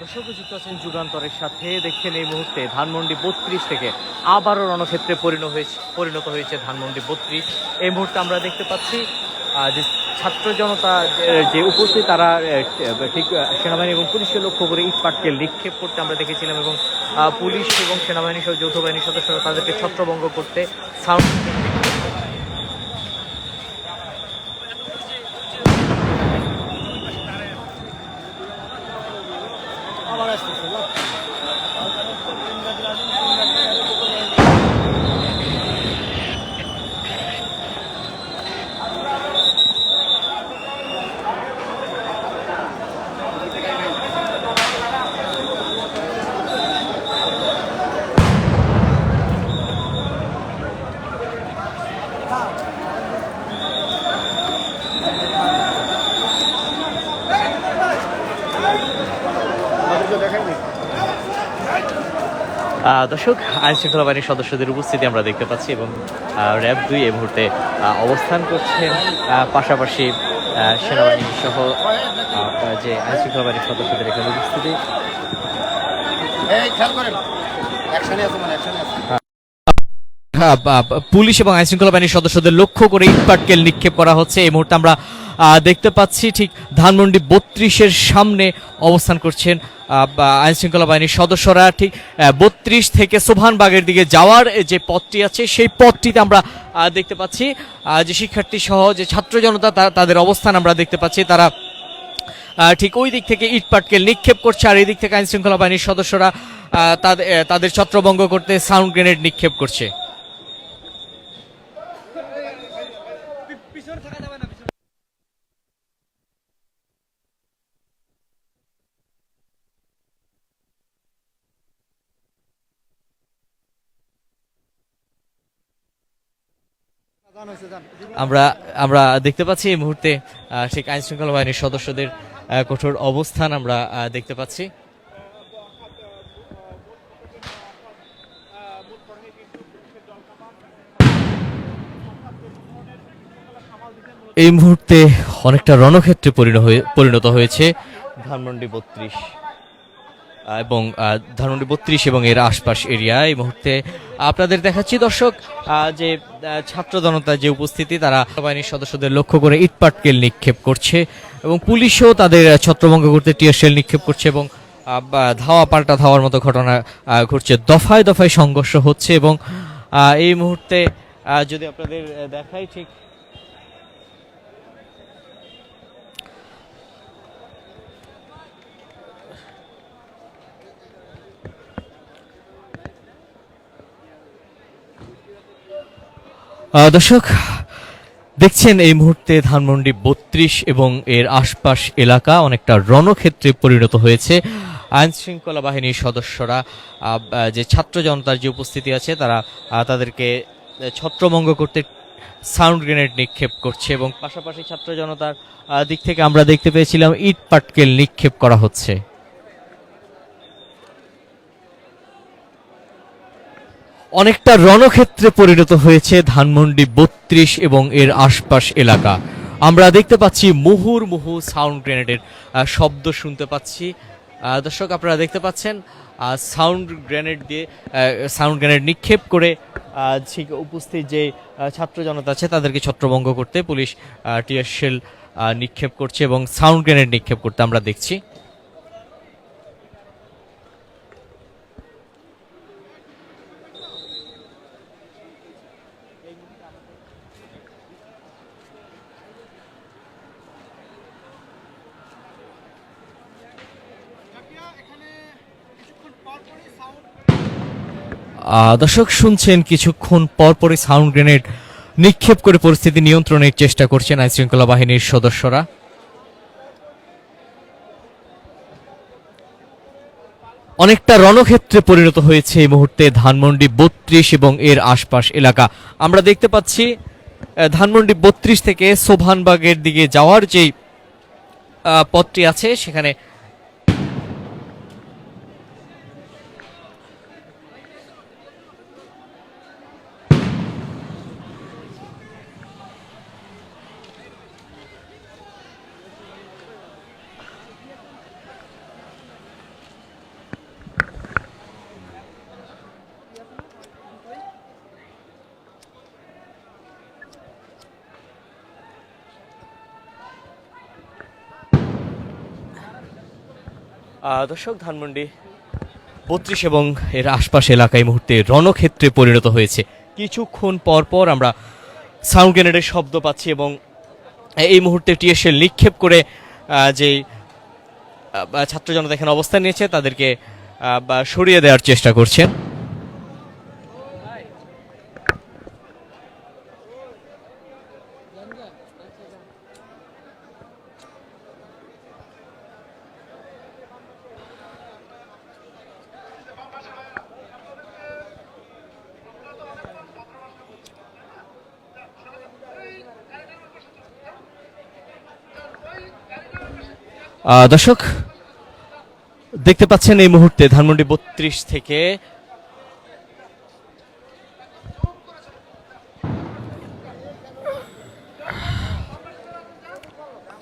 দর্শক যুক্ত আছেন যুগান্তরের সাথে দেখছেন এই মুহূর্তে ধানমন্ডি বত্রিশ থেকে আবারও রণক্ষেত্রে পরিণত হয়েছে পরিণত হয়েছে ধানমন্ডি বত্রিশ। এই মুহূর্তে আমরা দেখতে পাচ্ছি যে ছাত্র জনতা, যে- উপস্থিত, তারা ঠিক সেনাবাহিনী এবং পুলিশকে লক্ষ্য করে ইট পাটকেল নিক্ষেপ করতে আমরা দেখেছিলাম এবং পুলিশ এবং সেনাবাহিনী সহ যৌথ বাহিনীর সদস্যরা তাদেরকে ছত্রভঙ্গ করতে সাউন্ড দর্শক আইন শৃঙ্খলা বাহিনীর সদস্যদের উপস্থিতি আমরা দেখতে পাচ্ছি এবং র্যাব দুই এই মুহূর্তে অবস্থান করছেন। পাশাপাশি সেনাবাহিনী সহ যে আইন শৃঙ্খলা বাহিনীর সদস্যদের এখানে উপস্থিতি। হ্যাঁ, পুলিশ এবং আইন শৃঙ্খলা বাহিনীর সদস্যদের লক্ষ্য করে ইটপাটকেল নিক্ষেপ করা হচ্ছে। এই মুহূর্তে আমরা দেখতে পাচ্ছি ঠিক ধানমন্ডি বত্রিশের সামনে অবস্থান করছেন আইন শৃঙ্খলা বাহিনীর সদস্যরা। ঠিক বত্রিশ থেকে সোভানবাগের দিকে যাওয়ার যে পথটি আছে, সেই পথটিতে আমরা দেখতে পাচ্ছি যে শিক্ষার্থী সহ যে ছাত্র জনতা তাদের অবস্থান আমরা দেখতে পাচ্ছি। তারা ঠিক ওই দিক থেকে ইট পাটকেল নিক্ষেপ করছে আর এই দিক থেকে আইন শৃঙ্খলা বাহিনীর সদস্যরা তাদের তাদের ছত্রভঙ্গ করতে সাউন্ড গ্রেনেড নিক্ষেপ করছে। আমরা আমরা দেখতে পাচ্ছি এই মুহূর্তে ঠিক আইন শৃঙ্খলা বাহিনীর সদস্যদের কঠোর অবস্থান আমরা দেখতে পাচ্ছি। এই মুহূর্তে অনেকটা রণক্ষেত্রে পরিণত হয়েছে ধানমন্ডি বত্রিশ। এবং ধানমন্ডি বত্রিশ এবং এর আশপাশ এরিয়া। এই মুহূর্তে আপনাদের দেখাচ্ছি দর্শক যে ছাত্র জনতা যে উপস্থিতি, তারা বাহিনীর সদস্যদের লক্ষ্য করে ইটপাটকেল নিক্ষেপ করছে এবং পুলিশও তাদের ছত্রভঙ্গ করতে টিয়ারশেল নিক্ষেপ করছে এবং ধাওয়া পাল্টা ধাওয়ার মতো ঘটনা ঘটছে। দফায় দফায় সংঘর্ষ হচ্ছে এবং এই মুহূর্তে যদি আপনাদের দেখাই ঠিক দর্শক, দেখছেন এই মুহূর্তে ধানমন্ডি বত্রিশ এবং এর আশপাশ এলাকা অনেকটা রণক্ষেত্রে পরিণত হয়েছে। আইন শৃঙ্খলা বাহিনীর সদস্যরা যে ছাত্র জনতার যে উপস্থিতি আছে, তারা তাদেরকে ছত্রভঙ্গ করতে সাউন্ড গ্রেনেড নিক্ষেপ করছে এবং পাশাপাশি ছাত্র জনতার দিক থেকে আমরা দেখতে পেয়েছিলাম ইট পাটকেল নিক্ষেপ করা হচ্ছে। অনেকটা রণক্ষেত্রে পরিণত হয়েছে ধানমন্ডি বত্রিশ এবং এর আশপাশ এলাকা। আমরা দেখতে পাচ্ছি মুহুর মুহু সাউন্ড গ্রেনেডের শব্দ শুনতে পাচ্ছি। দর্শক, আপনারা দেখতে পাচ্ছেন সাউন্ড গ্রেনেড দিয়ে সাউন্ড গ্রেনেড নিক্ষেপ করে উপস্থিত যে ছাত্র জনতা আছে তাদেরকে ছত্রভঙ্গ করতে পুলিশ টিয়ার শেল নিক্ষেপ করছে এবং সাউন্ড গ্রেনেড নিক্ষেপ করতে আমরা দেখছি। দর্শক, শুনছেন কিছুক্ষণ পরপরই সাউন্ড গ্রেনেড নিক্ষেপ করে পরিস্থিতি নিয়ন্ত্রণের চেষ্টা করছেন আইন শৃঙ্খলা বাহিনীর সদস্যরা। অনেকটা রণক্ষেত্রে পরিণত হয়েছে এই মুহূর্তে ধানমন্ডি বত্রিশ এবং এর আশপাশ এলাকা। আমরা দেখতে পাচ্ছি ধানমন্ডি বত্রিশ থেকে সোভানবাগের দিকে যাওয়ার যেই পথটি আছে, সেখানে দর্শক, ধানমন্ডি বত্রিশ এবং এর আশপাশ এলাকায় মুহূর্তে রণক্ষেত্রে পরিণত হয়েছে। কিছুক্ষণ পর পর আমরা সাউন্ড গ্রেনেডের শব্দ পাচ্ছি এবং এই মুহূর্তে টিএসএল নিক্ষেপ করে যে ছাত্র জনতা এখানে অবস্থান নিয়েছে, তাদেরকে সরিয়ে দেওয়ার চেষ্টা করছেন দর্শক, দেখতে পাচ্ছেন এই মুহূর্তে ধানমন্ডি বত্রিশ থেকে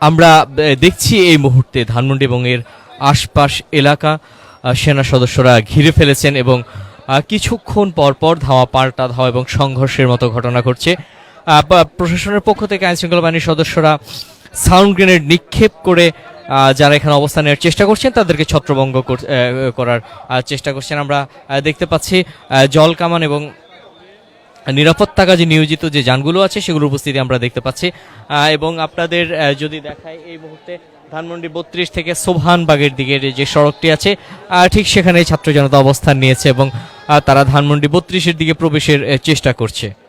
আমরা দেখছি এই মুহূর্তে ধানমন্ডি এবং এর আশপাশ এলাকা সেনা সদস্যরা ঘিরে ফেলেছেন এবং কিছুক্ষণ পর পর ধাওয়া পাল্টা ধাওয়া এবং সংঘর্ষের মতো ঘটনা ঘটছে। প্রশাসনের পক্ষ থেকে আইন শৃঙ্খলা বাহিনীর সদস্যরা সাউন্ড গ্রেনেড নিক্ষেপ করে যারা এখানে অবস্থান নেওয়ার চেষ্টা করছেন, তাদেরকে ছত্রভঙ্গ কর- করার চেষ্টা করছেন। আমরা দেখতে পাচ্ছি জল কামান এবং নিরাপত্তা কাজে নিয়োজিত যে যানগুলো আছে, সেগুলোর উপস্থিতি আমরা দেখতে পাচ্ছি। এবং আপনাদের যদি দেখায় এই মুহূর্তে ধানমন্ডি বত্রিশ থেকে সোভানবাগের দিকে যে সড়কটি আছে ঠিক সেখানে ছাত্র জনতা অবস্থান নিয়েছে এবং তারা ধানমন্ডি বত্রিশের দিকে প্রবেশের চেষ্টা করছে।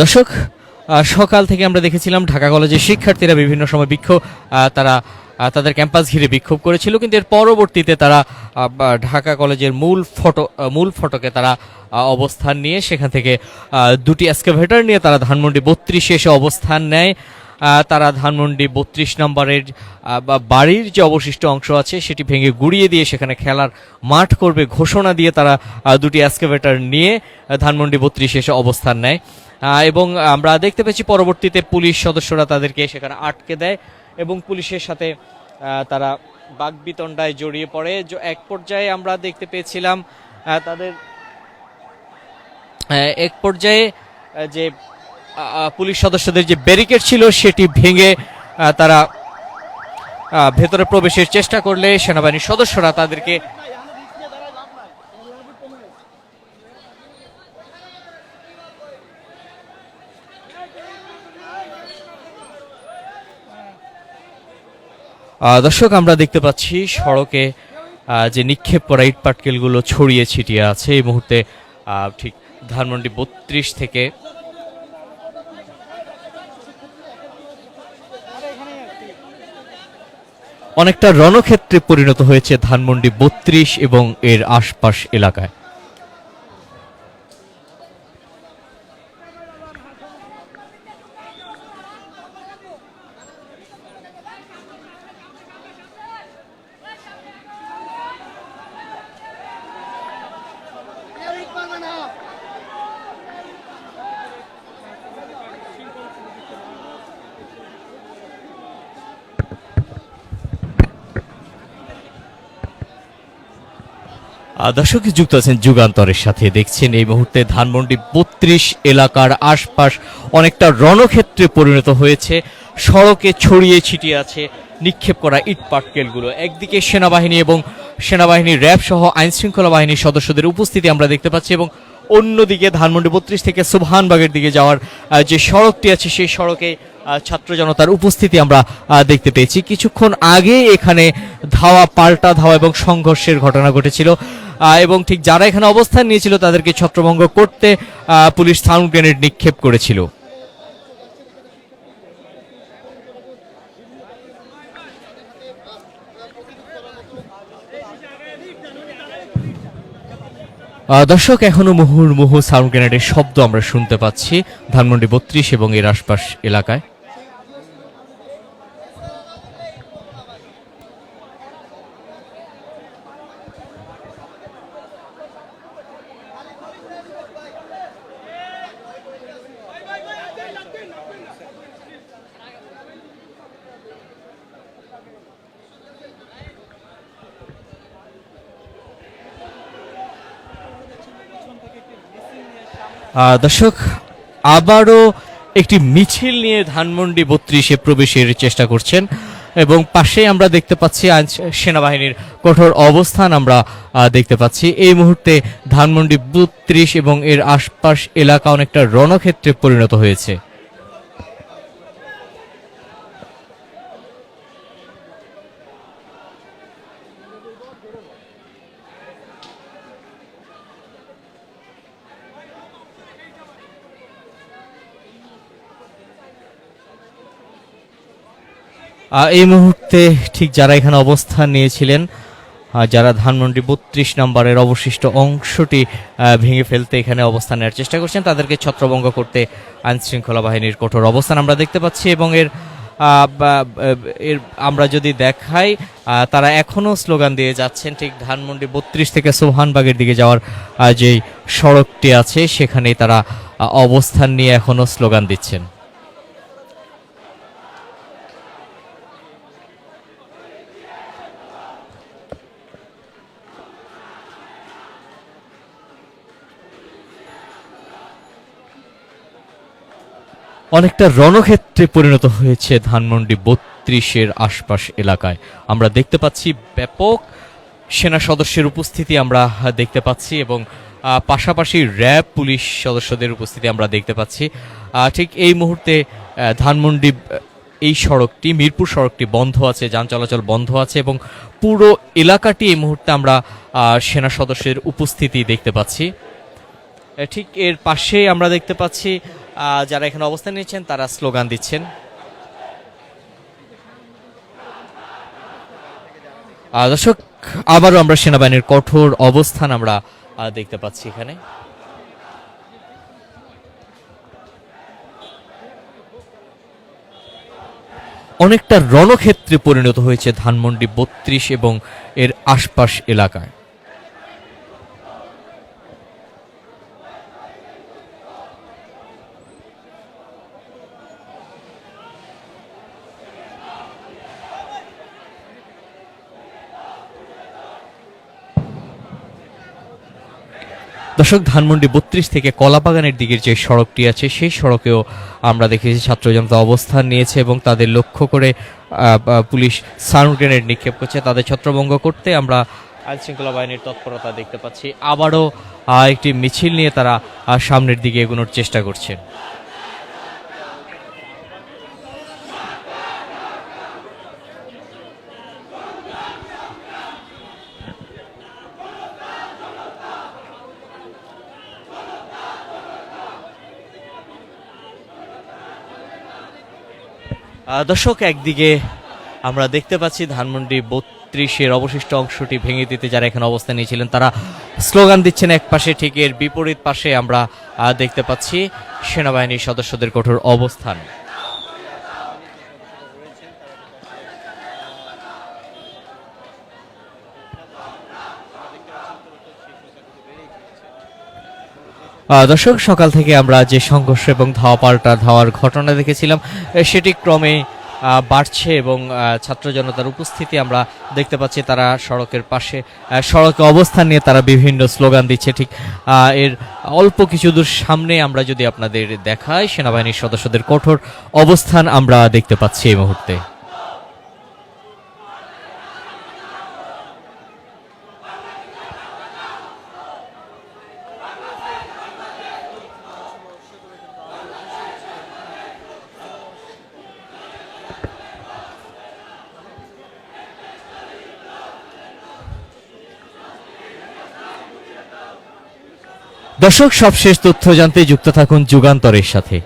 দর্শক সকাল থেকে আমরা দেখেছিলাম ঢাকা কলেজের শিক্ষার্থীরা বিভিন্ন সময় বিক্ষোভ তারা তাদের ক্যাম্পাস ঘিরে বিক্ষোভ করেছিল, কিন্তু এর পরবর্তীতে তারা ঢাকা কলেজের মূল ফটো মূল ফটকে তারা অবস্থান নিয়ে সেখান থেকে দুটি এক্সকাভেটর নিয়ে তারা ধানমন্ডি বত্রিশে এসে অবস্থান নেয়। তারা ধানমন্ডি বত্রিশ নম্বরের বাড়ির যে অবশিষ্ট অংশ আছে, সেটি ভেঙে গুড়িয়ে দিয়ে সেখানে খেলার মাঠ করবে ঘোষণা দিয়ে তারা দুটি এক্সকাভেটর নিয়ে ধানমন্ডি বত্রিশে এসে অবস্থান নেয়। এবং আমরা দেখতে পেয়েছি পরবর্তীতে পুলিশ সদস্যরা তাদেরকে সেখানে আটকে দেয় এবং পুলিশের সাথে তারা বাগবিতণ্ডায় জড়িয়ে পড়ে। এক পর্যায়ে আমরা দেখতে পেয়েছিলাম তাদের এক পর্যায়ে যে পুলিশ সদস্যদের যে ব্যারিকেড ছিল সেটি ভেঙে তারা ভেতরে প্রবেশের চেষ্টা করলে সেনাবাহিনীর সদস্যরা তাদেরকে দর্শক, আমরা দেখতে পাচ্ছি সড়কে যে নিক্ষেপ করা ইট পাটকেলগুলো ছড়িয়ে ছিটিয়ে আছে। এই মুহূর্তে ঠিক ধানমন্ডি বত্রিশ থেকে অনেকটা রণক্ষেত্রে পরিণত হয়েছে ধানমন্ডি বত্রিশ এবং এর আশপাশ এলাকায়। দর্শক, যুক্ত আছেন যুগান্তরের সাথে। দেখছেন এই মুহূর্তে ধানমন্ডি বত্রিশ এলাকার আশপাশ অনেকটা রণক্ষেত্রে পরিণত হয়েছে। সড়কে ছড়িয়ে ছিটিয়ে আছে নিক্ষেপ করা ইট পাটকেলগুলো। একদিকে সেনাবাহিনী এবং সেনাবাহিনীর র্যাব সহ আইন শৃঙ্খলা বাহিনীর সদস্যদের উপস্থিতি আমরা দেখতে পাচ্ছি এবং অন্যদিকে ধানমন্ডি বত্রিশ থেকে সুবহানবাগের দিকে যাওয়ার যে সড়কটি আছে, সেই সড়কে ছাত্র জনতার উপস্থিতি আমরা দেখতে পেয়েছি। কিছুক্ষণ আগে এখানে ধাওয়া, পাল্টা ধাওয়া এবং সংঘর্ষের ঘটনা ঘটেছিল। এবং ঠিক যারা এখানে অবস্থান নিয়েছিল তাদেরকে ছত্রভঙ্গ করতে পুলিশ সাউন্ড গ্রেনেড নিক্ষেপ করেছিল। দর্শক, এখনও মুহুর্মুহু সাউন্ড গ্রেনেডের শব্দ আমরা শুনতে পাচ্ছি ধানমন্ডি বত্রিশ এবং এর আশপাশ এলাকায়। দর্শক, আবারও একটি মিছিল নিয়ে ধানমন্ডি বত্রিশে প্রবেশের চেষ্টা করছেন এবং পাশে আমরা দেখতে পাচ্ছি আইন সেনাবাহিনীর কঠোর অবস্থান আমরা দেখতে পাচ্ছি। এই মুহূর্তে ধানমন্ডি বত্রিশ এবং এর আশপাশ এলাকা অনেকটা রণক্ষেত্রে পরিণত হয়েছে। এই মুহূর্তে ঠিক যারা এখানে অবস্থান নিয়েছিলেন যারা ধানমন্ডি বত্রিশ নম্বরের অবশিষ্ট অংশটি ভেঙে ফেলতে এখানে অবস্থান নেওয়ার চেষ্টা করছেন, তাদেরকে ছত্রভঙ্গ করতে আইন শৃঙ্খলা বাহিনীর কঠোর অবস্থান আমরা দেখতে পাচ্ছি এবং এর এর আমরা যদি দেখাই তারা এখনও স্লোগান দিয়ে যাচ্ছেন ঠিক ধানমন্ডি বত্রিশ থেকে সোহানবাগের দিকে যাওয়ার যেই সড়কটি আছে, সেখানেই তারা অবস্থান নিয়ে এখনও স্লোগান দিচ্ছেন। অনেকটা রণক্ষেত্রে পরিণত হয়েছে ধানমন্ডি বত্রিশের আশপাশ এলাকায়। আমরা দেখতে পাচ্ছি ব্যাপক সেনা সদস্যের উপস্থিতি আমরা দেখতে পাচ্ছি এবং পাশাপাশি র্যাব পুলিশ সদস্যদের উপস্থিতি আমরা দেখতে পাচ্ছি। ঠিক এই মুহূর্তে ধানমন্ডি এই সড়কটি, মিরপুর সড়কটি বন্ধ আছে, যান চলাচল বন্ধ আছে এবং পুরো এলাকাটি এই মুহূর্তে আমরা সেনা সদস্যের উপস্থিতি দেখতে পাচ্ছি। ঠিক এর পাশে আমরা দেখতে পাচ্ছি যারা এখানে অবস্থান নিয়েছেন, তারা স্লোগান দিচ্ছেন। দর্শক, আবারও আমরা সেনাবাহিনীর কঠোর অবস্থান আমরা দেখতে পাচ্ছি এখানে। অনেকটা রণক্ষেত্রে পরিণত হয়েছে ধানমন্ডি বত্রিশ এবং এর আশপাশ এলাকায়। দর্শক, ধানমন্ডি বত্রিশ থেকে কলাবাগানের দিকের যে সড়কটি আছে, সেই সড়কেও আমরা দেখেছি ছাত্র জনতা অবস্থান নিয়েছে এবং তাদের লক্ষ্য করে পুলিশ সাউন্ড গ্রেনেড নিক্ষেপ করছে। তাদের ছত্রভঙ্গ করতে আমরা আইন শৃঙ্খলা বাহিনীর তৎপরতা দেখতে পাচ্ছি। আবারও একটি মিছিল নিয়ে তারা সামনের দিকে এগোনোর চেষ্টা করছে। দর্শক, একদিকে আমরা দেখতে পাচ্ছি ধানমন্ডি বত্রিশের অবশিষ্ট অংশটি ভেঙে দিতে যারা এখানে অবস্থান নিয়েছিলেন, তারা স্লোগান দিচ্ছেন এক পাশে, ঠিক এর বিপরীত পাশে আমরা দেখতে পাচ্ছি সেনাবাহিনীর সদস্যদের কঠোর অবস্থান। দর্শক, সকাল থেকে আমরা যে সংঘর্ষ এবং ধাওয়া পাল্টা ধাওয়ার ঘটনা দেখেছিলাম সেটি ক্রমে বাড়ছে এবং ছাত্র জনতার উপস্থিতি আমরা দেখতে পাচ্ছি। তারা সড়কের পাশে সড়কে অবস্থান নিয়ে তারা বিভিন্ন স্লোগান দিচ্ছে। ঠিক এর অল্প কিছু দূর সামনে আমরা যদি আপনাদের দেখাই, সেনাবাহিনীর সদস্যদের কঠোর অবস্থান আমরা দেখতে পাচ্ছি এই মুহূর্তে। দর্শক সবশেষ তথ্য জানতে যুক্ত থাকুন যুগান্তরের সাথে।